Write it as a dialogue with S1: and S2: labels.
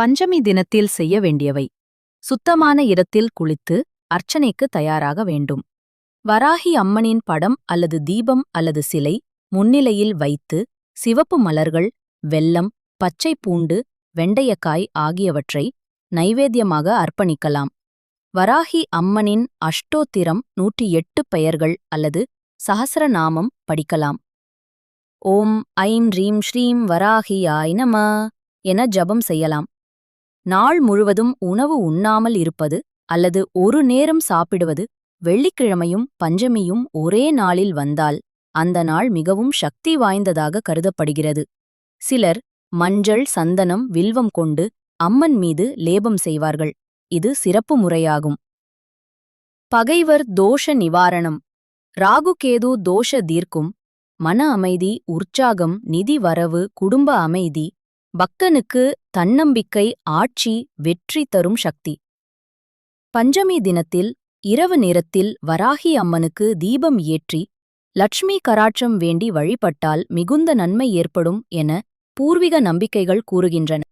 S1: பஞ்சமி தினத்தில் செய்ய வேண்டியவை. சுத்தமான இடத்தில் குளித்து அர்ச்சனைக்கு தயாராக வேண்டும். வராகி அம்மனின் படம் அல்லது தீபம் அல்லது சிலை முன்னிலையில் வைத்து சிவப்பு மலர்கள் வெல்லம் பச்சை பூண்டு வெண்டையக்காய் ஆகியவற்றை நைவேத்தியமாக அர்ப்பணிக்கலாம். வராகி அம்மனின் அஷ்டோத்திரம் நூற்றி எட்டு பெயர்கள் அல்லது சஹசிரநாமம் படிக்கலாம். ஓம் ஐம் ரீம் ஸ்ரீம் வராகியாய் நம என ஜபம் செய்யலாம். நாள் முழுவதும் உணவு உண்ணாமல் இருப்பது அல்லது ஒரு நேரம் சாப்பிடுவது வெள்ளிக்கிழமையும் பஞ்சமியும் ஒரே நாளில் வந்தால் அந்த நாள் மிகவும் சக்தி வாய்ந்ததாக கருதப்படுகிறது. சிலர் மஞ்சள் சந்தனம் வில்வம் கொண்டு அம்மன் மீது லேபம் செய்வார்கள். இது சிறப்பு முறையாகும். பகைவர் தோஷ நிவாரணம். ராகுகேது தோஷ தீர்க்கும். மன அமைதி உற்சாகம் நிதி வரவு குடும்ப அமைதி பக்தனுக்கு தன்னம்பிக்கை ஆட்சி வெற்றி தரும் சக்தி. பஞ்சமி தினத்தில் இரவு நேரத்தில் வராகி அம்மனுக்கு தீபம் ஏற்றி லட்சுமி கராட்சம் வேண்டி வழிபட்டால் மிகுந்த நன்மை ஏற்படும் என பூர்வீக நம்பிக்கைகள் கூறுகின்றன.